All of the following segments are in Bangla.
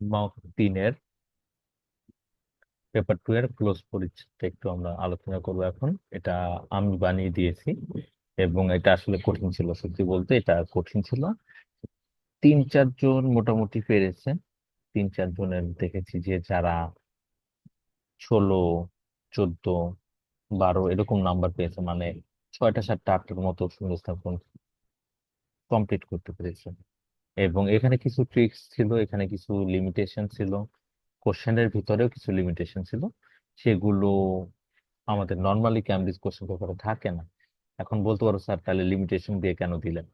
মক তিনের পেপার টু এর ক্লোজ পরিচ্ছেদটা একটু আমরা আলোচনা করব এখন। এটা আমি বানিয়ে দিয়েছি এবং এটা আসলে কঠিন ছিল, সত্যি বলতে এটা কঠিন ছিল। তিন চারজন মোটামুটি পেরেছে। তিন চারজনের দেখেছি যে যারা ষোলো, চোদ্দ, বারো এরকম নাম্বার পেয়েছে মানে ছয়টা, সাতটা, আটটার মতো শূন্যস্থান কমপ্লিট করতে পেরেছে। এবং এখানে কিছু ট্রিক্স ছিল, এখানে কিছু লিমিটেশন ছিল কোশ্চেনের ভিতরেও কিছু লিমিটেশন ছিল, সেগুলো আমাদের নর্মালি ক্যামব্রিজ কোশ্চেন পেপারে থাকে না। এখন বলতে পারো স্যার তাহলে লিমিটেশন দিয়ে কেন দিলেন?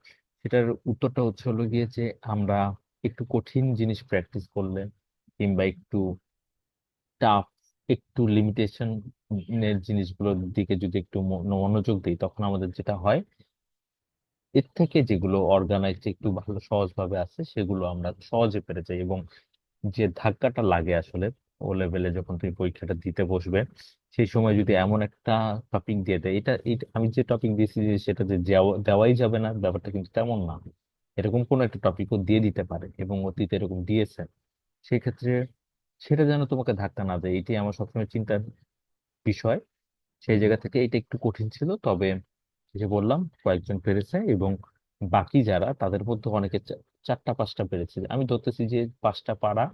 সেটার উত্তরটা হচ্ছে হলো গিয়ে যে আমরা একটু কঠিন জিনিস প্র্যাকটিস করলে কিংবা একটু টাফ একটু লিমিটেশন এর জিনিসগুলোর দিকে যদি একটু মনো- মনোযোগ দিই, তখন আমাদের যেটা হয় এর থেকে যেগুলো অর্গানাইজড একটু ভালো সহজভাবে আছে, সেগুলো আমরা সহজে পেরে যাই এবং যে ধাক্কাটা লাগে আসলে, ও লেভেলে যখন তুমি পরীক্ষাটা দিতে বসবে, সেই সময় যদি এমন একটা টপিক দিয়ে দেয়, এটা আমি যে টপিক দিয়েছি সেটা যে দেওয়াই যাবে না, ব্যাপারটা কিন্তু তেমন না। এরকম কোন একটা টপিকও দিয়ে দিতে পারে এবং অতীতে এরকম দিয়েছে। সেক্ষেত্রে সেটা যেন তোমাকে ধাক্কা না দেয়, এটাই আমার সবসময় চিন্তার বিষয়। সেই জায়গা থেকে এটা একটু কঠিন ছিল, তবে যে বললাম, কয়েকজন পেরেছে এবং বাকি যারা, তাদের মধ্যে অনেকে চারটা পাঁচটা পেরেছে। আমি ধরতেছি যে পাঁচটা পারা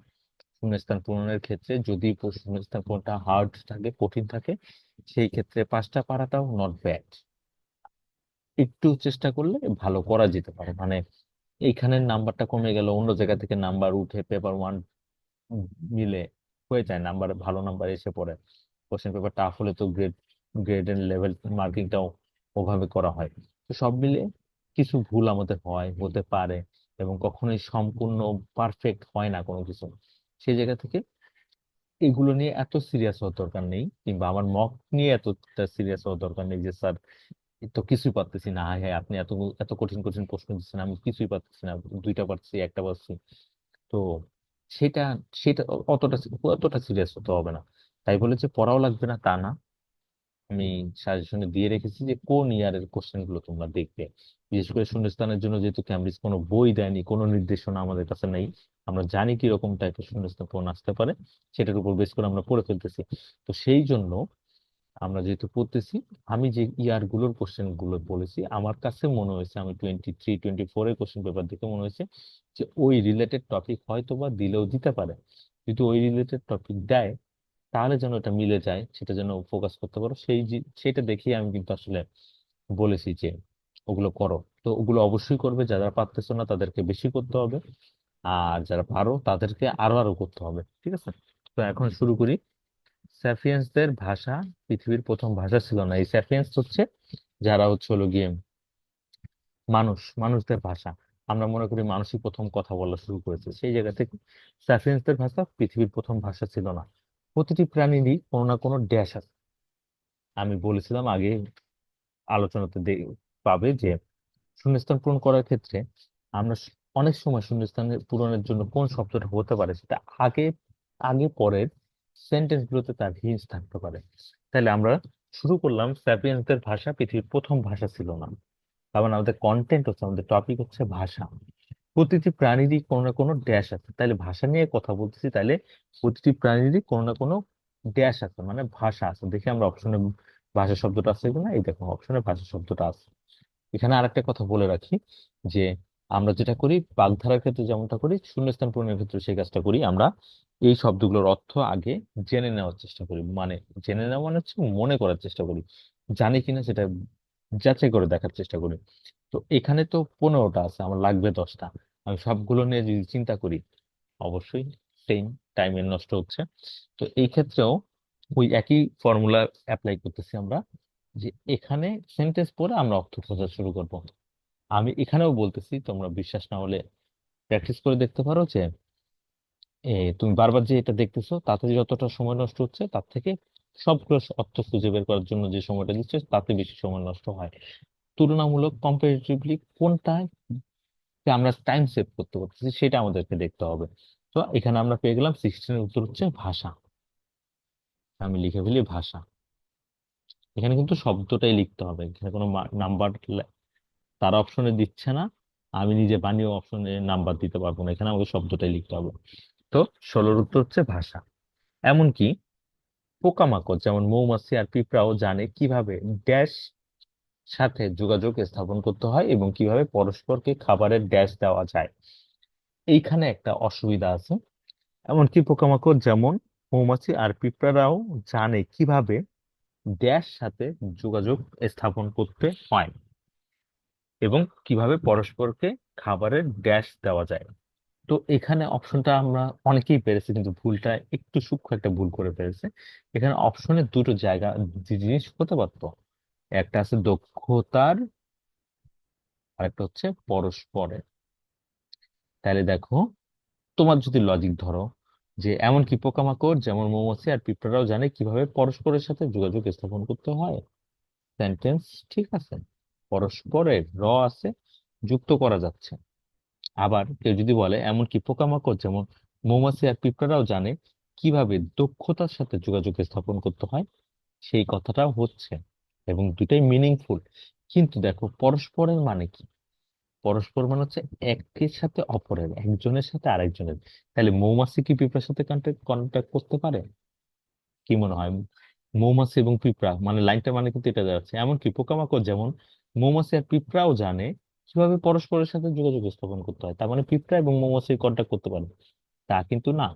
শূন্যস্থান পূরণের ক্ষেত্রে যদি শূন্যস্থান পূরণটা হার্ড থাকে, কঠিন থাকে, সেই ক্ষেত্রে পাঁচটা পারাটাও নট ব্যাড একটু চেষ্টা করলে ভালো করা যেতে পারে। মানে এইখানের নাম্বারটা কমে গেল, অন্য জায়গা থেকে নাম্বার উঠে পেপার ওয়ান মিলে হয়ে যায় নাম্বার ভালো নাম্বার এসে পড়ে। কোশ্চেন পেপার টাফ হলে তো গ্রেড গ্রেড এন্ড লেভেল মার্কিংটাও ওভাবে করা হয়। তো সব মিলে কিছু ভুল আমাদের হয়, হতে পারে এবং কখনোই সম্পূর্ণ পারফেক্ট হয় না কোনো কিছু। সেই জায়গা থেকে এগুলো নিয়ে এত সিরিয়াস হওয়ার দরকার নেই কিংবা আমার মক নিয়ে এতটা সিরিয়াস হওয়ার দরকার নেই যে, স্যার তো কিছুই পারতেছি না। হ্যাঁ আপনি এত এত কঠিন কঠিন প্রশ্ন দিচ্ছেন। আমি কিছুই পারতেছি না। দুইটা পারছি, একটা পারছি। তো সেটা সেটা অতটা অতটা সিরিয়াস হতে হবে না। তাই বলে যে, পড়াও লাগবে না, তা না। আমি সাজেশনে দিয়ে রেখেছি যে কোন ইয়ারের কোশ্চেনগুলো তোমরা দেখবে। বিশেষ করে শূন্যস্থানের জন্য যেহেতু ক্যামব্রিজ কোনো বই দেয়নি কোনো নির্দেশনা আমাদের কাছে নেই আমরা জানি কি রকম টাইপের শূন্যস্থান পূরণ আসতে পারে সেটার উপর বেস করে আমরা পড়ে ফেলতেছি। তো সেই জন্য আমরা যেহেতু পড়তেছি আমি যে ইয়ারগুলোর কোশ্চেনগুলো বলেছি আমার কাছে মনে হয়েছে আমি টোয়েন্টি থ্রি টোয়েন্টি ফোর এর কোশ্চেন পেপার দেখে মনে হয়েছে যে ওই রিলেটেড টপিক হয়তো বা দিলেও দিতে পারে। যদি ওই রিলেটেড টপিক দেয় তাহলে যেন এটা মিলে যায়, সেটা যেন ফোকাস করতে পারো। সেই সেটা দেখিয়ে আমি কিন্তু আসলে বলেছি যে ওগুলো করো। তো ওগুলো অবশ্যই করবে, যারা পারতেছো না তাদেরকে বেশি করতে হবে। আর যারা পারো তাদেরকে আরও আরও করতে হবে, ঠিক আছে? তো এখন শুরু করি। স্যাফিয়েন্সদের ভাষা পৃথিবীর প্রথম ভাষা ছিল না। এই স্যাফিয়েন্স হচ্ছে যারা হচ্ছে হলো গিয়ে মানুষ, মানুষদের ভাষা। আমরা মনে করি মানুষই প্রথম কথা বলা শুরু করেছে। সেই জায়গা থেকে স্যাফিয়েন্সদের ভাষা পৃথিবীর প্রথম ভাষা ছিল না। প্রতিটি প্রাণীরই কোনো না কোনো ড্যাশ আছে। আমি বলেছিলাম আগে আলোচনাতে পাবে যে শূন্যস্থান পূরণ করার ক্ষেত্রে আমরা অনেক সময় শূন্যস্থান পূরণের জন্য কোন শব্দটা হতে পারে সেটা আগে আগে পরের সেন্টেন্স গুলোতে তার হিন্স থাকতে পারে। তাহলে আমরা শুরু করলাম স্যাপিয়েন্সদের ভাষা, পৃথিবীর প্রথম ভাষা ছিল না। তার মানে আমাদের কন্টেন্ট হচ্ছে, আমাদের টপিক হচ্ছে ভাষা। প্রতিটি প্রাণীরই কোনো না কোনো ড্যাশ আছে। তাহলে ভাষা নিয়ে কথা বলতেছি তাহলে প্রতিটি প্রাণীরই কোনো না কোনো ড্যাশ আছে মানে ভাষা আছে। দেখি আমরা অপশনে ভাষা শব্দটা আছে কিনা? এই দেখো অপশনে ভাষা শব্দটা আছে। এখানে আরেকটা কথা বলে রাখি, যে আমরা যেটা করি, বাগধারার ক্ষেত্রে যেমনটা করি, শূন্যস্থান পূরণের ক্ষেত্রে সেই কাজটা করি, আমরা এই শব্দগুলোর অর্থ আগে জেনে নেওয়ার চেষ্টা করি। মানে জেনে নেওয়া মানে হচ্ছে মনে করার চেষ্টা করি, জানি কিনা সেটা যাচাই করে দেখার চেষ্টা করি। তো এখানে তো পনেরোটা আছে, আমার লাগবে দশটা। আমি সবগুলো নিয়ে যদি চিন্তা করি, অবশ্যই সেম টাইমের নষ্ট হচ্ছে। তো এই ক্ষেত্রেও ওই একই ফর্মুলা অ্যাপ্লাই করতেছি আমরা যে এখানে সেন্টেন্স পড়ে আমরা অর্থ খোঁজা শুরু করব। আমি এখানেও বলতেছি, তোমরা বিশ্বাস না হলে প্র্যাকটিস করে দেখতে পারো যে তুমি বারবার যে এটা দেখতেছো, তাতে যতটা সময় নষ্ট হচ্ছে, তার থেকে সবগুলো অর্থ খুঁজে বের করার জন্য যে সময়টা দিচ্ছে, তাতে বেশি সময় নষ্ট হয়। তুলনামূলক কম্পারেটিভলি কোনটা আমরা টাইম সেভ করতে পারতেছি, সেটা আমাদেরকে দেখতে হবে। তো এখানে আমরা পেয়ে গেলাম সিক্সটিনের উত্তর হচ্ছে ভাষা। আমি লিখে ফেলি ভাষা। এখানে কিন্তু শব্দটাই লিখতে হবে। এখানে কোনো নাম্বার তারা অপশনে দিচ্ছে না। আমি নিজে বানিয়ে অপশনে নাম্বার দিতে পারব না। এখানে আমাকে শব্দটাই লিখতে হবে। তো ষোলোর উত্তর হচ্ছে ভাষা। এমনকি পোকামাকড়, যেমন মৌমাছি আর পিঁপড়াও জানে কীভাবে ড্যাশ সাথে যোগাযোগ স্থাপন করতে হয় এবং কীভাবে পরস্পরকে খাবারের ড্যাশ দেওয়া যায়। এইখানে একটা অসুবিধা আছে। এমনকি পোকামাকড় যেমন মৌমাছি আর পিঁপড়ারাও জানে কীভাবে ড্যাশ সাথে যোগাযোগ স্থাপন করতে হয় এবং কীভাবে পরস্পরকে খাবারের ড্যাশ দেওয়া যায়। তো এখানে অপশনটা আমরা অনেকেই পেরেছি, কিন্তু ভুলটা একটু সূক্ষ্ম একটা ভুল করে ফেলেছে এখানে অপশনে দুটো জায়গা জিনিস হতে পারতো। একটা আছে দক্ষতার আর একটা হচ্ছে পরস্পরের। তাহলে দেখো, তোমার যদি লজিক ধরো যে এমনকি পোকামাকড় যেমন মৌমাছি আর পিঁপড়ারাও জানে কীভাবে পরস্পরের সাথে যোগাযোগ স্থাপন করতে হয়? সেন্টেন্স ঠিক আছে। পরস্পরের র আছে, যুক্ত করা যাচ্ছে। আবার কেউ যদি বলে এমনকি পোকামাকড় যেমন মৌমাছি আর পিঁপড়ারাও জানে কীভাবে দক্ষতার সাথে যোগাযোগ স্থাপন করতে হয়, সেই কথাটাও হচ্ছে। এবং দুটাই মিনিংফুল কিন্তু দেখো, পরস্পরের মানে কি? পরস্পর মানে হচ্ছে একের সাথে অপরের, একজনের সাথে আরেকজনের। তাহলে মৌমাছি কি পিঁপড়ার সাথে কন্ট্যাক্ট করতে পারে? কি মনে হয়? মৌমাছি এবং পিঁপড়া মানে লাইনটা মানে কিন্তু এটা যাচ্ছে এমনকি পোকামাকড় যেমন, মৌমাছি আর পিঁপড়াও জানে কীভাবে পরস্পরের সাথে যোগাযোগ স্থাপন করতে হয়। তার মানে পিঁপড়া এবং মৌমাছি কন্ট্যাক্ট করতে পারে। তা কিন্তু না।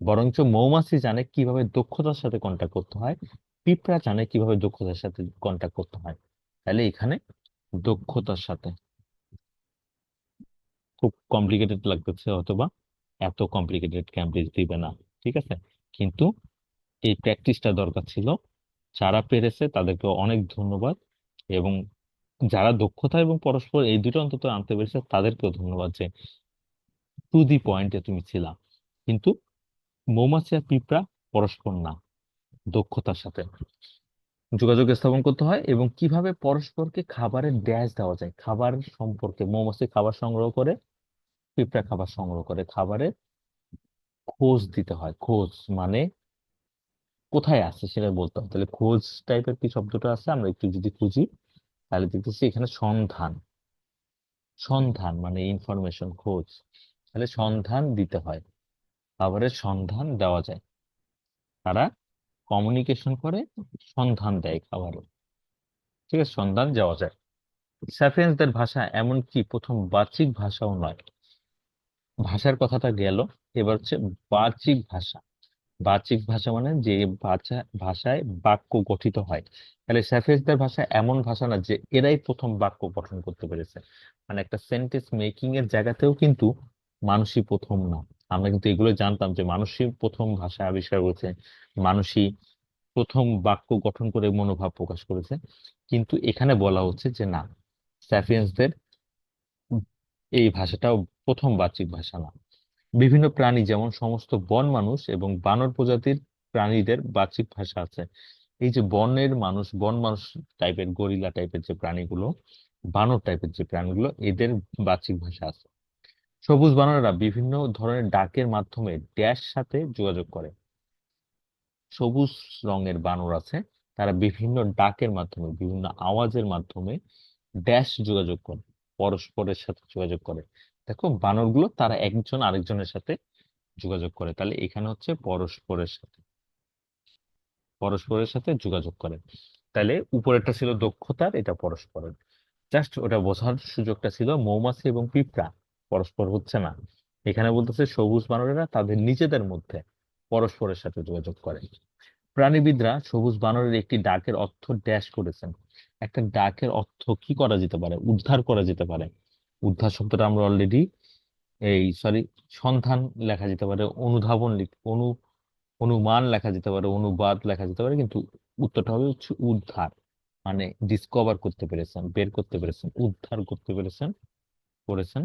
বরঞ্চ মৌমাছি জানে কীভাবে দক্ষতার সাথে কন্ট্যাক্ট করতে হয়। পিঁপড়া জানে কীভাবে দক্ষতার সাথে কন্ট্যাক্ট করতে হয়? তাহলে এখানে দক্ষতার সাথে। খুব কমপ্লিকেটেড লাগতেছে, অথবা এত কমপ্লিকেটেড ক্যামব্রিজ দিবে না, ঠিক আছে? কিন্তু এই প্র্যাকটিসটা দরকার ছিল। যারা পেরেছে তাদেরকে অনেক ধন্যবাদ, এবং যারা দক্ষতা এবং পরস্পর এই দুটো অন্তত আনতে পেরেছে, তাদেরকেও ধন্যবাদ যে টু দি পয়েন্টে তুমি ছিলা। কিন্তু মৌমাছি আর পিঁপড়া পরস্পর না। দক্ষতার সাথে। যোগাযোগ স্থাপন করতে হয় এবং কীভাবে পরস্পরকে খাবারের ড্যাশ দেওয়া যায়। খাবার সম্পর্কে, মৌমাছি খাবার সংগ্রহ করে, পিঁপড়া খাবার সংগ্রহ করে। খাবারের খোঁজ দিতে হয়। খোঁজ মানে কোথায় আছে সেটা বলতে হবে তাহলে খোঁজ টাইপের কি শব্দটা আছে? আমরা একটু যদি খুঁজি, তাহলে দেখতেছি এখানে সন্ধান। সন্ধান মানে ইনফরমেশন খোঁজ। তাহলে সন্ধান দিতে হয়। খাবারের সন্ধান দেওয়া যায়। তারা কমিউনিকেশন করে সন্ধান দেয় খাবারের ঠিক আছে, সন্ধান যাওয়া যায়। স্যাপিয়েন্সদের ভাষা এমনকি প্রথম বাচিক ভাষাও নয়। ভাষার কথাটা গেল, এবার হচ্ছে বাচিক ভাষা। বাচিক ভাষা মানে যে ভাষা ভাষায় বাক্য গঠিত হয়। তাহলে স্যাপিয়েন্সদের ভাষা এমন ভাষা না যে এরাই প্রথম বাক্য গঠন করতে পেরেছে। মানে একটা সেন্টেন্স মেকিং এর জায়গাতেও কিন্তু মানুষই প্রথম না। আমরা কিন্তু এগুলো জানতাম যে মানুষই প্রথম ভাষা আবিষ্কার করেছে, মানুষই প্রথম বাক্য গঠন করে মনোভাব প্রকাশ করেছে। কিন্তু এখানে বলা হচ্ছে যে না, স্যাপিয়েন্সদের এই ভাষাটাও প্রথম বাচিক ভাষা না। বিভিন্ন প্রাণী যেমন সমস্ত বন মানুষ এবং বানর প্রজাতির প্রাণীদের বাচিক ভাষা আছে। এই যে বনের মানুষ, বন মানুষ টাইপের গরিলা টাইপের যে প্রাণীগুলো, বানর টাইপের যে প্রাণীগুলো, এদের বাচিক ভাষা আছে। সবুজ বানরেরা বিভিন্ন ধরনের ডাকের মাধ্যমে ড্যাশ সাথে যোগাযোগ করে। সবুজ রঙের বানর আছে, তারা বিভিন্ন ডাকের মাধ্যমে, বিভিন্ন আওয়াজের মাধ্যমে ড্যাশ যোগাযোগ করে, পরস্পরের সাথে যোগাযোগ করে। দেখো, বানরগুলো তারা একজন আরেকজনের সাথে যোগাযোগ করে। তাহলে এখানে হচ্ছে পরস্পরের সাথে। পরস্পরের সাথে যোগাযোগ করে। তাহলে উপরেরটা ছিল দক্ষতার, এটা পরস্পরের। জাস্ট ওটা বোঝার সুযোগটা ছিল মৌমাছি এবং পিঁপড়া। পরস্পর হচ্ছে না। এখানে বলতেছে সবুজ বানরেরা তাদের নিজেদের মধ্যে পরস্পরের সাথে যোগাযোগ করে। প্রাণীবিদরা সবুজ বানরের একটি ডাকের অর্থ ড্যাশ করেছেন। একটা ডাকের অর্থ কি করা যেতে পারে? উদ্ধার করা যেতে পারে। উদ্ধার শব্দটা আমরা অলরেডি এই সরি সন্ধান লেখা যেতে পারে, অনুধাবন অনু, অনুমান লেখা যেতে পারে, অনুবাদ লেখা যেতে পারে, কিন্তু উত্তরটা হবে হচ্ছে উদ্ধার। মানে ডিসকভার করতে পেরেছেন, বের করতে পেরেছেন, উদ্ধার করতে পেরেছেন, করেছেন।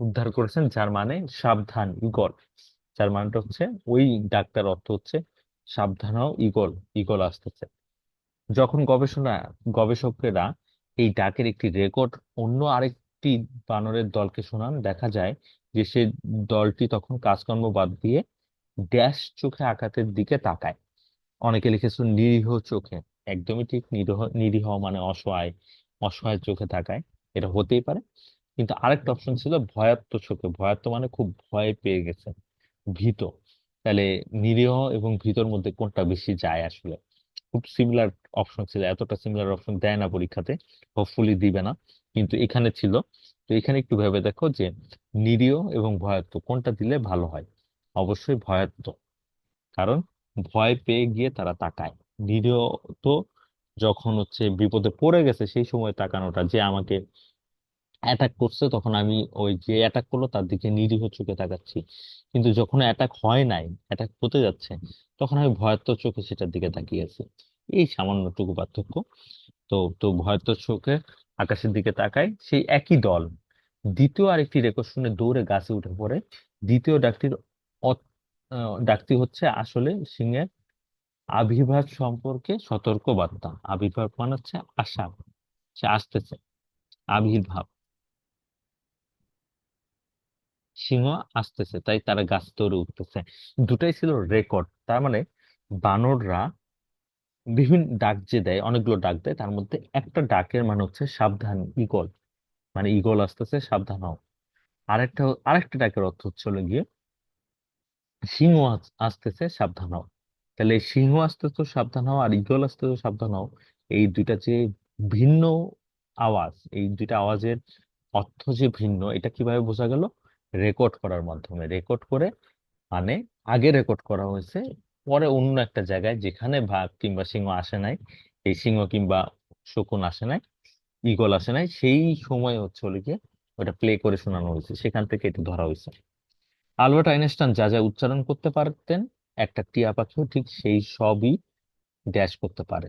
উদ্ধার করেছেন, যার মানে সাবধান ইগল যার মানেটা হচ্ছে ওই ডাকটার অর্থ হচ্ছে সাবধান হও ইগল ইগল আসতেছে। যখন গবেষণা, গবেষকেরা এই ডাকের একটি রেকর্ড অন্য আরেকটি বানরের দলকে শোনান, দেখা যায় যে সে দলটি তখন কাজকর্ম বাদ দিয়ে ড্যাশ চোখে আঘাতের দিকে তাকায়। অনেকে লিখেছে নিরীহ চোখে, একদমই ঠিক নিরীহ নিরীহ মানে অসহায় অসহায় চোখে তাকায়। এটা হতেই পারে। কিন্তু আরেকটা অপশন ছিল ভয়াত্ম শোকে। ভয়াত্ম মানে খুব ভয় পেয়ে গেছে। ভীত। তাহলে নিরীহ এবং ভীতর মধ্যে কোনটা বেশি যায় আসলে? খুব সিমিলার অপশন ছিল, এতটা সিমিলার অপশন দেয় না পরীক্ষাতে হোপফুলি দিবে না। কিন্তু এখানে ছিল। তো এখানে একটু ভেবে দেখো যে নিরীহ এবং ভয়াত্ম কোনটা দিলে ভালো হয়? অবশ্যই ভয়াত্ম কারণ ভয় পেয়ে গিয়ে তারা তাকায়। নিরীহ তো যখন হচ্ছে বিপদে পড়ে গেছে, সেই সময় তাকানোটা যে আমাকে অ্যাটাক করছে, তখন আমি ওই যে অ্যাটাক করল, তার দিকে নিরীহ চোখে তাকাচ্ছি। কিন্তু যখন অ্যাটাক হয় নাই অ্যাটাক হতে যাচ্ছে, তখন আমি ভয়াত্ম চোখে সেটার দিকে তাকিয়ে আছি। এই সামান্যটুকু পার্থক্য। তো তো ভয়াত্ম চোখে আকাশের দিকে তাকায় সেই একই দল। দ্বিতীয় আরেকটি রেকর্ড শুনে দৌড়ে গাছে উঠে পড়ে। দ্বিতীয় ডাকটির ডাকটি হচ্ছে আসলে সিংহের আবির্ভাব সম্পর্কে সতর্ক বার্তা আবির্ভাব মানে হচ্ছে আশা। সে আসতেছে। আবির্ভাব। সিংহ আসতেছে, তাই তারা গাছ দৌড়ে উঠতেছে। দুটাই ছিল রেকর্ড, তার মানে বানররা বিভিন্ন ডাক যে দেয়, অনেকগুলো ডাক দেয়, তার মধ্যে একটা ডাকের মানে হচ্ছে সাবধান ঈগল। মানে ঈগল আসতেছে, সাবধান হও। আরেকটা আরেকটা ডাকের অর্থ হচ্ছে গিয়ে সিংহ আসতেছে, সাবধান হও। তাহলে সিংহ আসতেছে, সাবধান হও, আর ঈগল আসতেছে, সাবধান হও। এই দুইটা যে ভিন্ন আওয়াজ, এই দুইটা আওয়াজের অর্থ যে ভিন্ন, এটা কীভাবে বোঝা গেল? রেকর্ড করার মাধ্যমে। রেকর্ড করে মানে আগে রেকর্ড করা হয়েছে, পরে অন্য একটা জায়গায় যেখানে বাঘ কিংবা সিংহ আসে নাই, এই সিংহ কিংবা শকুন আসে নাই, ঈগল আসে নাই, সেই সময় হচ্ছে হলো গিয়ে ওটা প্লে করে শোনানো হয়েছে। সেখান থেকে এটা ধরা হয়েছে। আলবার্ট আইনস্টাইন যা যা উচ্চারণ করতে পারতেন, একটা টিয়া পাখিও ঠিক সেই সবই ড্যাশ করতে পারে।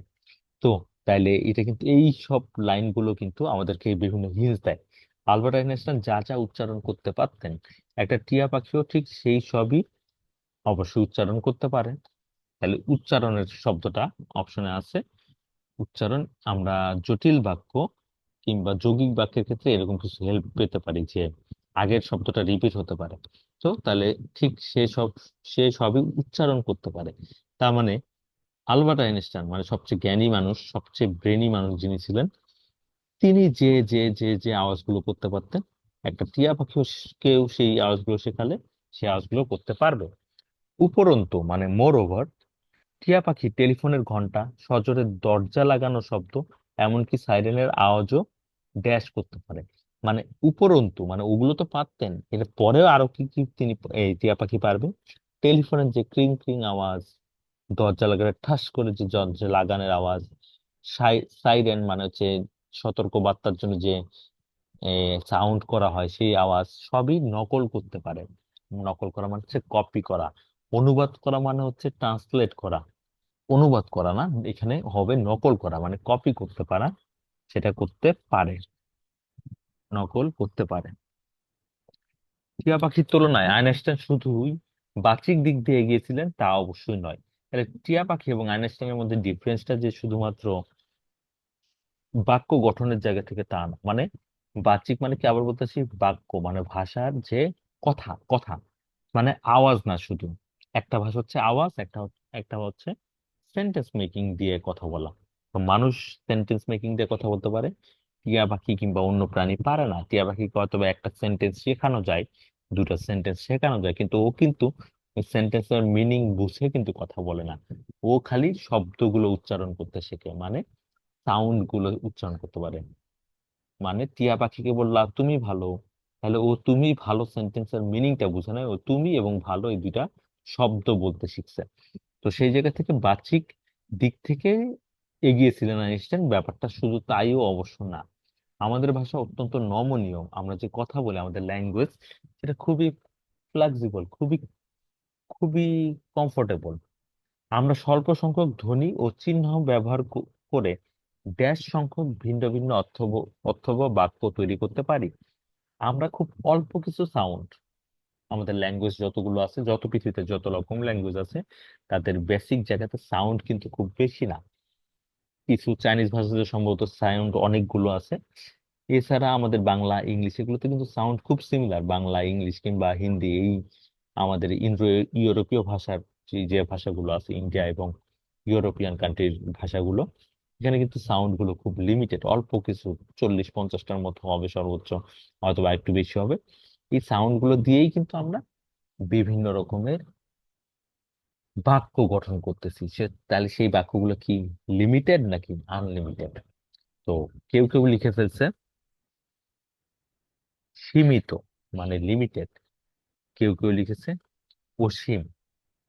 তো তাইলে এটা কিন্তু এই সব লাইনগুলো কিন্তু আমাদেরকে বিভিন্ন হিন্টস দেয়। আলবার্ট আইনস্টাইন যা যা উচ্চারণ করতে পারতেন, একটা টিয়া পাখিও ঠিক সেই সবই অবশ্যই উচ্চারণ করতে পারে। তাহলে উচ্চারণের শব্দটা অপশনে আছে। উচ্চারণ, আমরা জটিল বাক্য কিংবা যৌগিক বাক্যের ক্ষেত্রে এরকম কিছু হেল্প পেতে পারি যে আগের শব্দটা রিপিট হতে পারে। তো তাহলে ঠিক সে সব, সে সবই উচ্চারণ করতে পারে। তার মানে আলবার্ট আইনস্টাইন মানে সবচেয়ে জ্ঞানী মানুষ, সবচেয়ে ব্রেনি মানুষ যিনি ছিলেন তিনি যে যে যে যে আওয়াজগুলো করতে পারতেন, একটা টিয়া পাখিও কেউ সেই আওয়াজগুলো শেখালে সেই আওয়াজগুলো করতে পারবে। উপরন্তু মানে মোর ওভার টিয়া পাখি টেলিফোনের ঘণ্টা, সজোরে দরজা লাগানো শব্দ, এমনকি সাইরেনের আওয়াজও ড্যাশ করতে পারে। মানে উপরন্তু মানে ওগুলো তো পারতেন, এর পরেও আরও কি কি তিনি এই টিয়া পাখি পারবে? টেলিফোনের যে ক্রিং ক্রিং আওয়াজ, দরজা লাগানো ঠাস করে যে দরজা লাগানোর আওয়াজ সাইরেন মানে হচ্ছে সতর্ক বার্তার জন্য যে সাউন্ড করা হয়, সেই আওয়াজ সবই নকল করতে পারে। নকল করা মানে হচ্ছে কপি করা। অনুবাদ করা মানে হচ্ছে ট্রান্সলেট করা। অনুবাদ করা না, এখানে হবে নকল করা মানে কপি করতে পারা, সেটা করতে পারে। নকল করতে পারে। টিয়া পাখির তুলনায় আইনস্টাইন শুধুই বাহ্যিক দিক দিয়ে এগিয়েছিলেন তা অবশ্যই নয়। তাহলে টিয়া পাখি এবং আইনস্টাইনের মধ্যে ডিফারেন্সটা যে শুধুমাত্র বাক্য গঠনের জায়গা থেকে তা না মানে বাচিক মানে কি? আবার বলতেছি বাক্য। মানে ভাষার যে কথা কথা। মানে আওয়াজ না শুধু। একটা ভাষা হচ্ছে আওয়াজ, একটা একটা হচ্ছে সেন্টেন্স মেকিং দিয়ে কথা বলা। মানুষ সেন্টেন্স মেকিং দিয়ে কথা বলতে পারে। টিয়া পাখি কিংবা অন্য প্রাণী পারে না। টিয়া পাখিকে হয়তো বা একটা সেন্টেন্স শেখানো যায় দুটা সেন্টেন্স শেখানো যায়, কিন্তু ও কিন্তু সেন্টেন্সের মিনিং বুঝে কিন্তু কথা বলে না। ও খালি শব্দগুলো উচ্চারণ করতে শেখে। মানে সাউন্ডগুলো উচ্চারণ করতে পারে। মানে টিয়া পাখিকে বললা তুমি ভালো। তাহলে ও তুমি ভালো সেন্টেন্সের মিনিংটা বুঝে না ও তুমি এবং ভালো এই দুইটা শব্দ বলতে শিখছে। তো সেই জায়গা থেকে বাহ্যিক দিক থেকে এগিয়েছিলেন আইনস্টাইন। ব্যাপারটা শুধু তাইও অবশ্য না। আমাদের ভাষা অত্যন্ত নমনীয়। আমরা যে কথা বলি, আমাদের ল্যাঙ্গুয়েজ সেটা খুবই ফ্লেক্সিবল খুবই খুবই কমফোর্টেবল আমরা স্বল্প সংখ্যক ধ্বনি ও চিহ্ন ব্যবহার করে ড্যাশ সংখ্যক ভিন্ন ভিন্ন অর্থব অর্থবহ বাক্য তৈরি করতে পারি। আমরা খুব অল্প কিছু সাউন্ড আমাদের ল্যাঙ্গুয়েজ যতগুলো আছে, যত পৃথিবীতে যত রকম ল্যাঙ্গুয়েজ আছে, তাদের বেসিক জায়গাতে সাউন্ড কিন্তু খুব বেশি না। কিছু চাইনিজ ভাষাতে সম্ভবত সাউন্ড অনেকগুলো আছে। এছাড়া আমাদের বাংলা, ইংলিশ এগুলোতে কিন্তু সাউন্ড খুব সিমিলার বাংলা, ইংলিশ কিংবা হিন্দি, এই আমাদের ইন্দ্র ইউরোপীয় ভাষার যে ভাষাগুলো আছে, ইন্ডিয়া এবং ইউরোপিয়ান কান্ট্রির ভাষাগুলো। এখানে কিন্তু সাউন্ডগুলো খুব লিমিটেড অল্প কিছু, চল্লিশ, পঞ্চাশটার মতো হবে সর্বোচ্চ অথবা একটু বেশি হবে। এই সাউন্ডগুলো দিয়েই কিন্তু আমরা বিভিন্ন রকমের বাক্য গঠন করতেছি। সে, তাহলে সেই বাক্যগুলো কি লিমিটেড নাকি আনলিমিটেড তো কেউ কেউ লিখে ফেলছে, সীমিত মানে লিমিটেড কেউ কেউ লিখেছে অসীম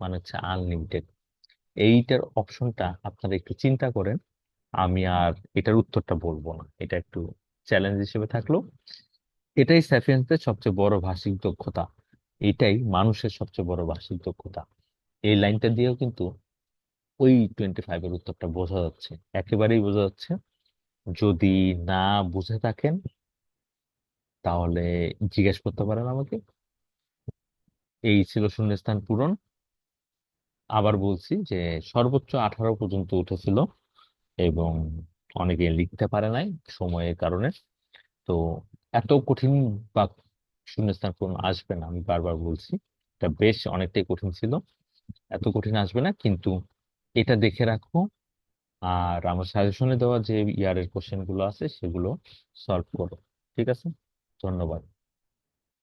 মানে হচ্ছে আনলিমিটেড এইটার অপশনটা আপনারা একটু চিন্তা করেন। আমি আর এটার উত্তরটা বলব না। এটা একটু চ্যালেঞ্জ হিসেবে থাকল। এটাই স্যাপিয়েন্সের সবচেয়ে বড় ভাষিক দক্ষতা। এটাই মানুষের সবচেয়ে বড় ভাষিক দক্ষতা। এই লাইনটা দিয়েও কিন্তু ওই টোয়েন্টি ফাইভ এর উত্তরটা বোঝা যাচ্ছে। একেবারেই বোঝা যাচ্ছে। যদি না বুঝে থাকেন, তাহলে জিজ্ঞেস করতে পারেন আমাকে। এই ছিল শূন্যস্থান পূরণ। আবার বলছি যে সর্বোচ্চ আঠারো পর্যন্ত উঠেছিল। এবং অনেকে লিখতে পারে নাই সময়ের কারণে। তো এত কঠিন বা শূন্যস্থান পূরণ আসবে না, আমি বারবার বলছি। এটা বেশ অনেকটাই কঠিন ছিল। এত কঠিন আসবে না, কিন্তু এটা দেখে রাখো। আর আমার সাজেশনে দেওয়া যে ইয়ারের কোশ্চেনগুলো আছে, সেগুলো সলভ করো। ঠিক আছে? ধন্যবাদ।